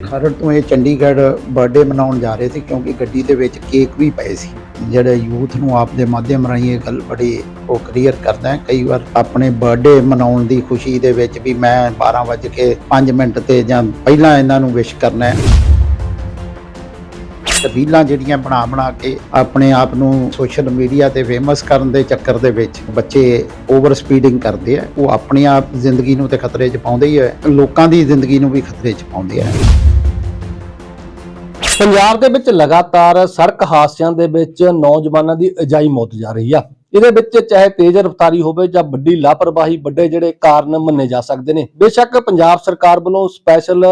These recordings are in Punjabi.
ਖਰੜ ਤੋਂ ਇਹ ਚੰਡੀਗੜ੍ਹ ਬਰਥਡੇ ਮਨਾਉਣ ਜਾ ਰਹੇ ਸੀ ਕਿਉਂਕਿ ਗੱਡੀ ਦੇ ਵਿੱਚ ਕੇਕ ਵੀ ਪਏ ਸੀ। ਜਿਹੜੇ ਯੂਥ ਨੂੰ ਆਪ ਦੇ ਮਾਧਿਅਮ ਰਾਹੀਂ ਇਹ ਗੱਲ ਬੜੀ ਉਹ ਕਲੀਅਰ ਕਰਦਾ ਹੈ। ਕਈ ਵਾਰ ਆਪਣੇ ਬਰਥਡੇ ਮਨਾਉਣ ਦੀ ਖੁਸ਼ੀ ਦੇ ਵਿੱਚ ਵੀ ਮੈਂ 12 ਵਜੇ ਕੇ 5 ਮਿੰਟ ਤੇ ਜਾਂ ਪਹਿਲਾਂ ਇਹਨਾਂ ਨੂੰ ਵਿਸ਼ ਕਰਨਾ ਹੈ। ਤੇ ਜਿਹੜੀਆਂ ਬਣਾ ਬਣਾ ਕੇ ਆਪਣੇ ਆਪ ਨੂੰ ਸੋਸ਼ਲ ਮੀਡੀਆ ਤੇ ਫੇਮਸ ਕਰਨ ਦੇ ਚੱਕਰ ਦੇ ਵਿੱਚ ਬੱਚੇ ਓਵਰ ਸਪੀਡਿੰਗ ਕਰਦੇ ਆ। ਉਹ ਆਪਣੇ ਆਪ ਜ਼ਿੰਦਗੀ ਨੂੰ ਤੇ ਖਤਰੇ 'ਚ ਪਾਉਂਦੇ ਹੀ ਹੈ ਲੋਕਾਂ ਦੀ ਜ਼ਿੰਦਗੀ ਨੂੰ ਵੀ ਖਤਰੇ 'ਚ ਪਾਉਂਦੇ ਆ। ਪੰਜਾਬ ਦੇ ਵਿੱਚ ਲਗਾਤਾਰ ਸੜਕ ਹਾਦਸਿਆਂ ਦੇ ਵਿੱਚ ਨੌਜਵਾਨਾਂ ਦੀ ਅਜਾਈ ਮੌਤ ਜਾ ਰਹੀ ਆ। ਇਹਦੇ ਵਿੱਚ ਚਾਹੇ ਤੇਜ਼ ਰਫ਼ਤਾਰੀ ਹੋਵੇ ਜਾਂ ਵੱਡੀ ਲਾਪਰਵਾਹੀ, ਵੱਡੇ ਜਿਹੜੇ ਕਾਰਨ ਮੰਨੇ ਜਾ ਸਕਦੇ ਨੇ। ਬੇਸ਼ੱਕ ਪੰਜਾਬ ਸਰਕਾਰ ਵੱਲੋਂ ਸਪੈਸ਼ਲ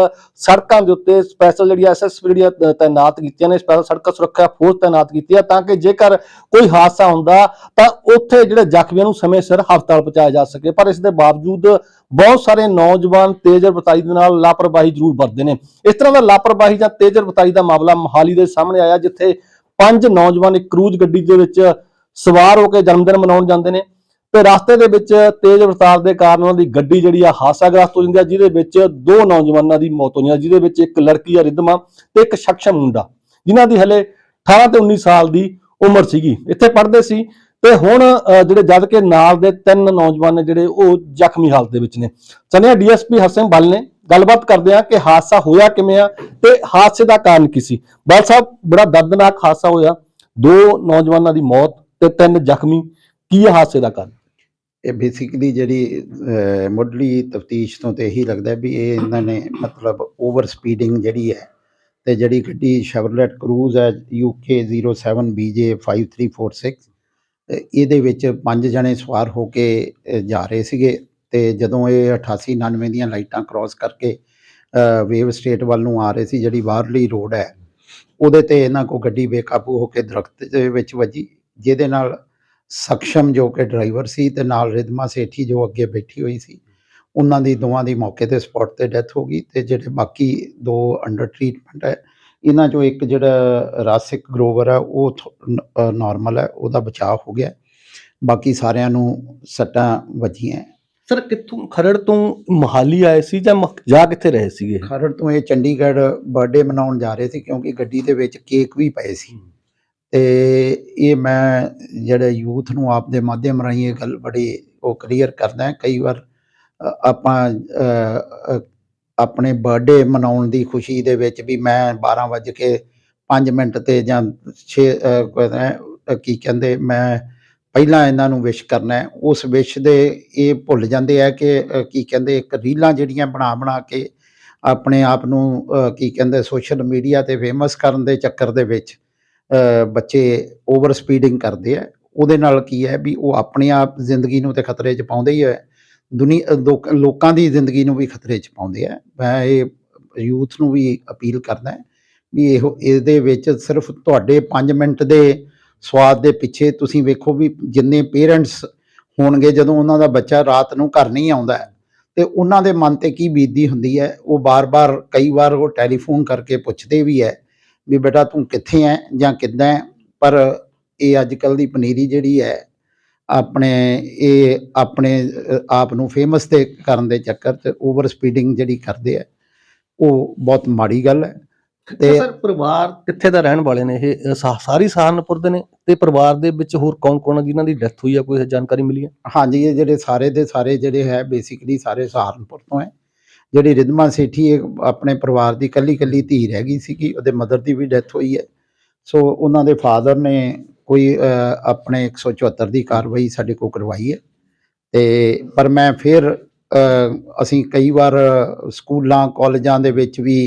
ਸੜਕਾਂ ਦੇ ਉੱਤੇ ਸਪੈਸ਼ਲ ਜਿਹੜੀ ਐਸਐਸ ਜਿਹੜੀਆਂ ਤਾਇਨਾਤ ਕੀਤੀਆਂ ਨੇ ਸਪੈਸ਼ਲ ਸੜਕ ਸੁਰੱਖਿਆ ਫੋਰਸ ਤਾਇਨਾਤ ਕੀਤੀ ਆ ਤਾਂ ਕਿ ਜੇਕਰ ਕੋਈ ਹਾਦਸਾ ਹੁੰਦਾ ਤਾਂ ਉੱਥੇ ਜਿਹੜੇ ਜ਼ਖਮੀਆਂ ਨੂੰ ਸਮੇਂ ਸਿਰ ਹਸਪਤਾਲ ਪਹੁੰਚਾਇਆ ਜਾ ਸਕੇ। ਪਰ ਇਸ ਦੇ ਬਾਵਜੂਦ ਬਹੁਤ ਸਾਰੇ ਨੌਜਵਾਨ ਤੇਜ਼ ਰਫ਼ਤਾਰੀ ਦੇ ਨਾਲ ਲਾਪਰਵਾਹੀ ਜ਼ਰੂਰ ਵਰਤਦੇ ਨੇ। ਇਸ ਤਰ੍ਹਾਂ ਦਾ ਲਾਪਰਵਾਹੀ ਜਾਂ ਤੇਜ਼ ਰਫ਼ਤਾਰੀ ਦਾ ਮਾਮਲਾ ਮੋਹਾਲੀ ਦੇ ਸਾਹਮਣੇ ਆਇਆ, ਜਿੱਥੇ ਪੰਜ ਨੌਜਵਾਨ ਇੱਕ ਕਰੂਜ਼ ਗੱਡੀ ਦੇ ਵਿੱਚ ਸਵਾਰ ਹੋ ਕੇ ਜਨਮਦਿਨ ਮਨਾਉਣ ਜਾਂਦੇ ਨੇ ਤੇ ਰਸਤੇ ਦੇ ਵਿੱਚ ਤੇਜ਼ ਰਫ਼ਤਾਰ ਦੇ ਕਾਰਨ ਉਹਨਾਂ ਦੀ ਗੱਡੀ ਜਿਹੜੀ ਆ ਹਾਦਸਾਗ੍ਰਸਤ ਹੋ ਜਾਂਦੀ ਆ, ਜਿਹਦੇ ਵਿੱਚ ਦੋ ਨੌਜਵਾਨਾਂ ਦੀ ਮੌਤ ਹੋਈ ਆ, ਜਿਹਦੇ ਵਿੱਚ ਇੱਕ ਲੜਕੀ ਆ ਰਿਦਮਾ ਤੇ ਇੱਕ ਸ਼ਖਸ਼ਮ ਮੁੰਡਾ, ਜਿਨ੍ਹਾਂ ਦੀ ਹਲੇ 18 ਤੇ 19 ਸਾਲ ਦੀ ਉਮਰ ਸੀਗੀ। ਇੱਥੇ ਪੜ੍ਹਦੇ ਸੀ ਤੇ ਹੁਣ ਜਿਹੜੇ ਜਦ ਕਿ ਨਾਲ ਦੇ ਤਿੰਨ ਨੌਜਵਾਨ ਨੇ ਜਿਹੜੇ ਉਹ ਜ਼ਖਮੀ ਹਾਲਤ ਦੇ ਵਿੱਚ ਨੇ। ਸਨਿਆ, ਡੀਐਸਪੀ ਹਸਨ ਬਲ ਨੇ ਗੱਲਬਾਤ ਕਰਦੇ ਆ ਕਿ ਹਾਦਸਾ ਹੋਇਆ ਕਿਵੇਂ ਆ ਤੇ ਹਾਦਸੇ ਦਾ ਕਾਰਨ ਕੀ ਸੀ। ਬਲ ਸਾਹਿਬ, ਬੜਾ ਦਰਦਨਾਕ ਹਾਦਸਾ ਹੋਇਆ। ਦੋ ਨੌਜਵਾਨਾਂ ਦੀ ਮੌਤ ਤੇ ਤਿੰਨ ਜ਼ਖਮੀ ਕੀ ਹੈ ਹਾਦਸੇ ਦਾ ਕਾਰਨ? ਇਹ ਬੇਸਿਕਲੀ ਜਿਹੜੀ ਅਹ, ਮੁੱਢਲੀ ਤਫਤੀਸ਼ ਤੋਂ ਤੇ ਇਹੀ ਲੱਗਦਾ ਵੀ ਇਹ ਇਹਨਾਂ ਨੇ ਮਤਲਬ ਓਵਰ ਸਪੀਡਿੰਗ ਜਿਹੜੀ ਹੈ ਤੇ ਜਿਹੜੀ ਗੱਡੀ ਸ਼ੈਵਰਲੇਟ ਕਰੂਜ਼ ਹੈ ਯੂਕੇ UK 07BJ 5346 ਤੇ ਇਹਦੇ ਵਿੱਚ ਪੰਜ ਜਣੇ ਸਵਾਰ ਹੋ ਕੇ ਅਹ, ਜਾ ਰਹੇ ਸੀਗੇ ਤੇ ਜਦੋਂ ਇਹ 88 99 ਦੀਆਂ ਲਾਈਟਾਂ ਕ੍ਰਾਸ ਕਰਕੇ ਵੇਵ ਸਟੇਟ ਵੱਲ ਨੂੰ ਆ ਰਹੇ ਸੀ ਜਿਹੜੀ ਬਾਹਰਲੀ ਰੋਡ ਹੈ ਉਹਦੇ ਤੇ ਇਹਨਾਂ ਕੋ ਗੱਡੀ ਬੇਕਾਬੂ ਹੋ ਕੇ ਦਰਖਤ ਦੇ ਵਿੱਚ ਵੱਜੀ। ਜਿਹਦੇ ਨਾਲ ਸક્ષਮ ਜੋ ਕਿ ਡਰਾਈਵਰ ਸੀ ਤੇ ਨਾਲ ਰਿਦਮਾ ਸੇਠੀ ਜੋ ਅੱਗੇ ਬੈਠੀ ਹੋਈ ਸੀ ਉਹਨਾਂ ਦੀ ਦੋਵਾਂ ਦੀ ਮੌਕੇ ਤੇ ਸਪੌਟ ਤੇ ਡੈਥ ਹੋ ਗਈ ਤੇ ਜਿਹੜੇ ਬਾਕੀ ਦੋ ਅੰਡਰ ਟ੍ਰੀਟਮੈਂਟ ਹੈ ਇਹਨਾਂ ਚੋਂ ਇੱਕ ਜਿਹੜਾ ਰਾਸਿਕ ਗਰੋਵਰ ਹੈ ਉਹ ਨਾਰਮਲ ਹੈ ਉਹਦਾ ਬਚਾਅ ਹੋ ਗਿਆ। ਬਾਕੀ ਸਾਰਿਆਂ ਨੂੰ ਸੱਟਾਂ ਵੱਜੀਆਂ। ਸਰ ਕਿੱਥੋਂ ਖਰੜ ਤੋਂ ਮੋਹਾਲੀ ਆਏ ਸੀ ਜਾਂ ਜਾ ਕਿੱਥੇ ਰਹੇ ਸੀਗੇ? ਖਰੜ ਤੋਂ ਇਹ ਚੰਡੀਗੜ੍ਹ ਬਰਥਡੇ ਮਨਾਉਣ ਜਾ ਰਹੇ ਸੀ ਕਿਉਂਕਿ ਗੱਡੀ ਦੇ ਵਿੱਚ ਕੇਕ ਵੀ ਪਏ ਸੀ। ਤੇ ਇਹ ਮੈਂ ਜਿਹੜੇ ਯੂਥ ਨੂੰ ਆਪ ਦੇ ਮਾਧਿਅਮ ਰਾਹੀਂ ਇਹ ਗੱਲ ਬੜੀ ਉਹ ਕਲੀਅਰ ਕਰਦਾ ਕਈ ਵਾਰ ਆਪਾਂ ਆਪਣੇ ਬਰਥਡੇ ਮਨਾਉਣ ਦੀ ਖੁਸ਼ੀ ਦੇ ਵਿੱਚ ਵੀ ਮੈਂ 12 ਵਜੇ ਕੇ 5 ਮਿੰਟ ਤੇ ਜਾਂ 6 ਕੀ ਕਹਿੰਦੇ, ਮੈਂ ਪਹਿਲਾਂ ਇਹਨਾਂ ਨੂੰ ਵਿਸ਼ ਕਰਨਾ ਉਸ ਵਿਸ਼ ਦੇ ਇਹ ਭੁੱਲ ਜਾਂਦੇ ਆ ਕਿ ਕੀ ਕਹਿੰਦੇ, ਇੱਕ ਰੀਲਾਂ ਜਿਹੜੀਆਂ ਬਣਾ ਬਣਾ ਕੇ ਆਪਣੇ ਆਪ ਨੂੰ ਕੀ ਕਹਿੰਦੇ ਸੋਸ਼ਲ ਮੀਡੀਆ ਤੇ ਫੇਮਸ ਕਰਨ ਦੇ ਚੱਕਰ ਦੇ ਵਿੱਚ ਬੱਚੇ ਓਵਰ ਸਪੀਡਿੰਗ ਕਰਦੇ ਆ। ਉਹਦੇ ਨਾਲ ਕੀ ਹੈ ਵੀ ਉਹ ਆਪਣੇ ਆਪ ਜ਼ਿੰਦਗੀ ਨੂੰ ਤੇ ਖਤਰੇ 'ਚ ਪਾਉਂਦੇ ਹੀ ਹੈ ਦੁਨੀਆ ਲੋਕ- ਲੋਕਾਂ ਦੀ ਜ਼ਿੰਦਗੀ ਨੂੰ ਵੀ ਖਤਰੇ 'ਚ ਪਾਉਂਦੇ ਆ। ਮੈਂ ਇਹ ਯੂਥ ਨੂੰ ਵੀ ਅਪੀਲ ਕਰਦਾ ਵੀ ਇਹੋ ਇਹਦੇ ਵਿੱਚ ਸਿਰਫ ਤੁਹਾਡੇ 5 ਮਿੰਟ ਦੇ ਸਵਾਦ ਦੇ ਪਿੱਛੇ ਤੁਸੀਂ ਵੇਖੋ ਵੀ ਜਿੰਨੇ ਪੇਰੈਂਟਸ ਹੋਣਗੇ ਜਦੋਂ ਉਹਨਾਂ ਦਾ ਬੱਚਾ ਰਾਤ ਨੂੰ ਘਰ ਨਹੀਂ ਆਉਂਦਾ ਹੈ, ਤੇ ਉਹਨਾਂ ਦੇ ਮਨ ਤੇ ਕੀ ਬੀਤਦੀ ਹੁੰਦੀ ਹੈ। ਉਹ ਬਾਰ-ਬਾਰ ਕਈ ਵਾਰ ਉਹ ਟੈਲੀਫੋਨ ਕਰਕੇ ਪੁੱਛਦੇ ਵੀ ਹੈ ਵੀ ਬੇਟਾ ਤੂੰ ਕਿੱਥੇ ਹੈ ਜਾਂ ਕਿੱਦਾਂ ਹੈ ਪਰ ਇਹ ਅੱਜ ਕੱਲ ਦੀ ਪਨੀਰੀ ਜਿਹੜੀ ਹੈ ਆਪਣੇ ਇਹ ਆਪਣੇ ਆਪ ਨੂੰ ਫੇਮਸ ਤੇ ਕਰਨ ਦੇ ਚੱਕਰ 'ਚ ਓਵਰ ਸਪੀਡਿੰਗ ਜਿਹੜੀ ਕਰਦੇ ਆ ਉਹ ਬਹੁਤ ਮਾੜੀ ਗੱਲ ਹੈ ਤੇ ਸਰ ਪਰਿਵਾਰ ਕਿੱਥੇ ਦਾ ਰਹਿਣ ਵਾਲੇ ਨੇ ਇਹ? ਸਾਰੀ ਸਹਾਰਨਪੁਰ ਦੇ ਨੇ ਤੇ ਪਰਿਵਾਰ ਦੇ ਵਿੱਚ ਹੋਰ ਕੌਣ ਕੌਣ ਆ ਜਿਨ੍ਹਾਂ ਦੀ ਡੈਥ ਹੋਈ ਆ? ਕੋਈ ਜਾਣਕਾਰੀ ਮਿਲੀ ਹੈ ਹਾਂਜੀ ਇਹ ਜਿਹੜੇ ਸਾਰੇ ਦੇ ਸਾਰੇ ਜਿਹੜੇ ਹੈ ਬੇਸਿਕਲੀ ਸਾਰੇ ਸਹਾਰਨਪੁਰ ਤੋਂ ਹੈ ਜਿਹੜੀ ਰਿਦਮਾ ਸੇਠੀ ਇਹ ਆਪਣੇ ਪਰਿਵਾਰ ਦੀ ਕੱਲੀ ਕੱਲੀ ਧੀ ਰਹਿ ਗਈ ਸੀਗੀ ਉਹਦੇ ਮਦਰ ਦੀ ਵੀ ਡੈਥ ਹੋਈ ਹੈ। ਸੋ ਉਹਨਾਂ ਦੇ ਫਾਦਰ ਨੇ ਕੋਈ ਅ, ਆਪਣੇ 174 ਦੀ ਕਾਰਵਾਈ ਸਾਡੇ ਕੋਲ ਕਰਵਾਈ ਹੈ। ਤੇ ਪਰ ਮੈਂ ਫਿਰ ਅਸੀਂ ਕਈ ਵਾਰ ਸਕੂਲਾਂ ਕਾਲਜਾਂ ਦੇ ਵਿੱਚ ਵੀ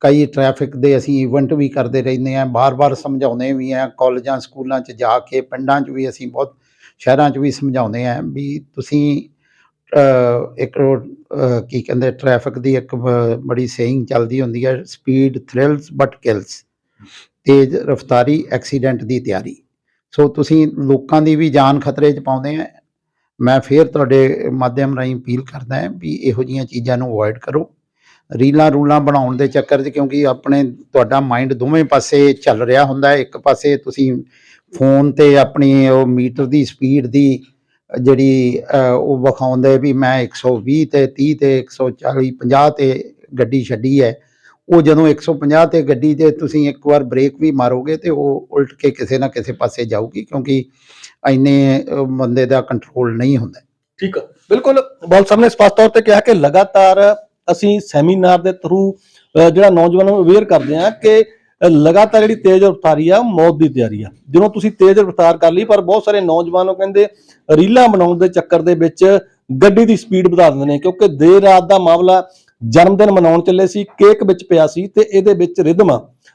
ਕਈ ਟ੍ਰੈਫਿਕ ਦੇ ਅਸੀਂ ਇਵੈਂਟ ਵੀ ਕਰਦੇ ਰਹਿੰਦੇ ਹਾਂ ਬਾਰ-ਬਾਰ ਸਮਝਾਉਂਦੇ ਵੀ ਹਾਂ ਕਾਲਜਾਂ ਸਕੂਲਾਂ 'ਚ ਜਾ ਕੇ ਪਿੰਡਾਂ 'ਚ ਵੀ ਅਸੀਂ ਬਹੁਤ ਸ਼ਹਿਰਾਂ 'ਚ ਵੀ ਸਮਝਾਉਂਦੇ ਆ ਵੀ ਤੁਸੀਂ ਇੱਕ ਕੀ ਕਹਿੰਦੇ ਟ੍ਰੈਫਿਕ ਦੀ ਇੱਕ ਬੜੀ ਸੇਇੰਗ ਚੱਲਦੀ ਹੁੰਦੀ ਹੈ ਸਪੀਡ ਥ੍ਰਿਲਸ ਬਟ ਕਿਲਸ ਤੇਜ਼ ਰਫ਼ਤਾਰੀ ਐਕਸੀਡੈਂਟ ਦੀ ਤਿਆਰੀ। ਸੋ ਤੁਸੀਂ ਲੋਕਾਂ ਦੀ ਵੀ ਜਾਨ ਖਤਰੇ 'ਚ ਪਾਉਂਦੇ ਆ। ਮੈਂ ਫੇਰ ਤੁਹਾਡੇ ਮਾਧਿਅਮ ਰਾਹੀਂ ਅਪੀਲ ਕਰਦਾ ਹਾਂ ਵੀ ਇਹੋ ਜਿਹੀਆਂ ਚੀਜ਼ਾਂ ਨੂੰ ਅਵੋਇਡ ਕਰੋ। ਰੀਲਾਂ ਰੂਲਾਂ ਬਣਾਉਣ ਦੇ ਚੱਕਰ 'ਚ ਕਿਉਂਕਿ ਆਪਣੇ, ਤੁਹਾਡਾ ਮਾਈਂਡ ਦੋਵੇਂ ਪਾਸੇ ਚੱਲ ਰਿਹਾ ਹੁੰਦਾ ਹੈ। ਇੱਕ ਪਾਸੇ ਤੁਸੀਂ ਫੋਨ ਤੇ ਆਪਣੀ ਉਹ ਮੀਟਰ ਦੀ ਸਪੀਡ ਦੀ ਜਿਹੜੀ ਉਹ ਵਿਖਾਉਂਦੇ ਵੀ ਮੈਂ 120 ਤੇ 30 ਤੇ 140 50 ਤੇ ਗੱਡੀ ਛੱਡੀ ਹੈ। ਉਹ ਜਦੋਂ 150 ਤੇ ਗੱਡੀ ਤੇ ਤੁਸੀਂ ਇੱਕ ਵਾਰ ਬ੍ਰੇਕ ਵੀ ਮਾਰੋਗੇ ਤੇ ਉਹ ਉਲਟ ਕੇ ਕਿਸੇ ਨਾ ਕਿਸੇ ਪਾਸੇ ਜਾਊਗੀ ਕਿਉਂਕਿ ਇੰਨੇ ਬੰਦੇ ਦਾ ਕੰਟਰੋਲ ਨਹੀਂ ਹੁੰਦਾ। ਠੀਕ ਹੈ ਬਿਲਕੁਲ, ਬਲ ਸਾਹਿਬ ਨੇ ਸਪਸ਼ਟ ਤੌਰ ਤੇ ਕਿਹਾ ਕਿ ਲਗਾਤਾਰ ਅਸੀਂ ਸੈਮੀਨਾਰ ਦੇ ਥਰੂ ਜਿਹੜਾ ਨੌਜਵਾਨਾਂ ਨੂੰ ਅਵੇਅਰ ਕਰਦੇ ਆ ਕਿ ਲਗਾਤਾਰ ਜਿਹੜੀ ਤੇਜ਼ ਰਫ਼ਤਾਰੀ ਆ, ਮੌਤ ਦੀ ਤਿਆਰੀ ਆ। ਜਦੋਂ ਤੁਸੀਂ ਤੇਜ਼ ਰਫ਼ਤਾਰ ਕਰ ਲਈ, ਪਰ ਬਹੁਤ ਸਾਰੇ ਨੌਜਵਾਨ ਉਹ ਕਹਿੰਦੇ ਰੀਲਾਂ ਬਣਾਉਣ ਦੇ ਚੱਕਰ ਦੇ ਵਿੱਚ ਗੱਡੀ ਦੀ ਸਪੀਡ ਵਧਾ ਦਿੰਦੇ ਨੇ, ਕਿਉਂਕਿ ਦੇਰ ਰਾਤ ਦਾ ਮਾਮਲਾ ਜਨਮ ਦਿਨ ਮਨਾਉਣ ਚੱਲੇ ਸੀ, ਕੇਕ ਵਿੱਚ ਪਿਆ ਸੀ ਤੇ ਇਹਦੇ ਵਿੱਚ ਰਿਦਮ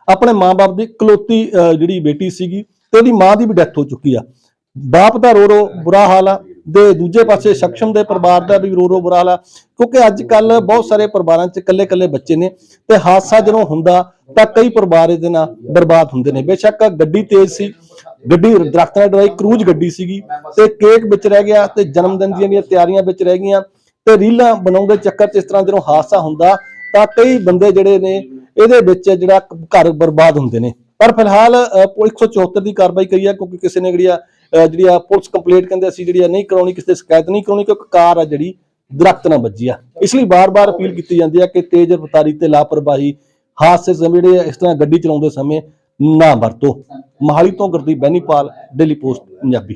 ਆਪਣੇ ਮਾਂ-ਬਾਪ ਦੀ ਇਕਲੌਤੀ ਜਿਹੜੀ ਬੇਟੀ ਸੀਗੀ, ਤੇ ਉਹਦੀ ਮਾਂ ਦੀ ਵੀ ਡੈਥ ਹੋ ਚੁੱਕੀ ਆ। ਬਾਪ ਦਾ ਰੋ ਰੋ ਬੁਰਾ ਹਾਲ ਆ। ਦੇ ਦੂਜੇ ਪਾਸੇ ਸક્ષਮ ਦੇ ਪਰਿਵਾਰ ਦਾ ਵੀ ਰੋ ਰੋ ਬੁਰਾ ਹਾਲ ਆ। ਕਿਉਂਕਿ ਅੱਜ ਕੱਲ ਬਹੁਤ ਸਾਰੇ ਪਰਿਵਾਰਾਂ 'ਚ ਇਕੱਲੇ-ਇਕੱਲੇ ਬੱਚੇ ਨੇ ਤੇ ਹਾਦਸਾ ਜਦੋਂ ਹੁੰਦਾ ਤਾਂ ਕਈ ਪਰਿਵਾਰ ਇਹਦੇ ਨਾਲ ਬਰਬਾਦ ਹੁੰਦੇ ਨੇ। ਬੇਸ਼ੱਕ ਗੱਡੀ ਤੇਜ਼ ਸੀ ਗੱਡੀ ਦਰਖਤ ਨਾਲ ਡਰਾਈ ਕਰੂਜ਼ ਗੱਡੀ ਸੀਗੀ ਤੇ ਕੇਕ ਵਿੱਚ ਰਹਿ ਗਿਆ ਤੇ ਜਨਮ ਦਿਨ ਦੀਆਂ ਜਿਹੜੀਆਂ ਤਿਆਰੀਆਂ ਵਿੱਚ ਰਹਿ ਗਈਆਂ ਤੇ ਰੀਲਾਂ ਬਣਾਉਣ ਦੇ ਚੱਕਰ 'ਚ ਇਸ ਤਰ੍ਹਾਂ ਜਦੋਂ ਹਾਦਸਾ ਹੁੰਦਾ ਤਾਂ ਕਈ ਬੰਦੇ ਜਿਹੜੇ ਨੇ ਇਹਦੇ ਵਿੱਚ ਜਿਹੜਾ ਘਰ ਬਰਬਾਦ ਹੁੰਦੇ ਨੇ। ਪਰ ਫਿਲਹਾਲ ਅ, ਪੁਲਿਸ 174 ਦੀ ਕਾਰਵਾਈ ਕਰੀ ਆ ਕਿਉਂਕਿ ਕਿਸੇ ਨੇ ਜਿਹੜੀ ਆ ਜਿਹੜੀ ਆ ਪੁਲਿਸ ਕੰਪਲੇਂਟ ਕਹਿੰਦੇ ਅਸੀਂ ਜਿਹੜੀ ਆ ਨਹੀਂ ਕਰਾਉਣੀ, ਕਿਸੇ ਦੀ ਸ਼ਿਕਾਇਤ ਨਹੀਂ ਕਰਾਉਣੀ, ਕਿਉਂਕਿ ਕਾਰ ਆ ਜਿਹੜੀ, ਦਰਖਤ ਨਾਲ ਵੱਜੀ ਆ। ਇਸ ਲਈ ਬਾਰ-ਬਾਰ ਅਪੀਲ ਕੀਤੀ ਜਾਂਦੀ ਆ ਕਿ ਤੇਜ਼ ਰਫ਼ਤਾਰੀ ਤੇ ਲਾਪਰਵਾਹੀ ਹਾਦਸੇ ਸਮੇਂ ਜਿਹੜੇ ਇਸ ਤਰ੍ਹਾਂ ਗੱਡੀ ਚਲਾਉਂਦੇ ਸਮੇਂ ਨਾ ਵਰਤੋ। ਮਹਾਲੀ ਤੋਂ ਗੁਰਦੀਪ ਬੈਨੀਪਾਲ ਡੇਲੀ ਪੋਸਟ ਪੰਜਾਬੀ।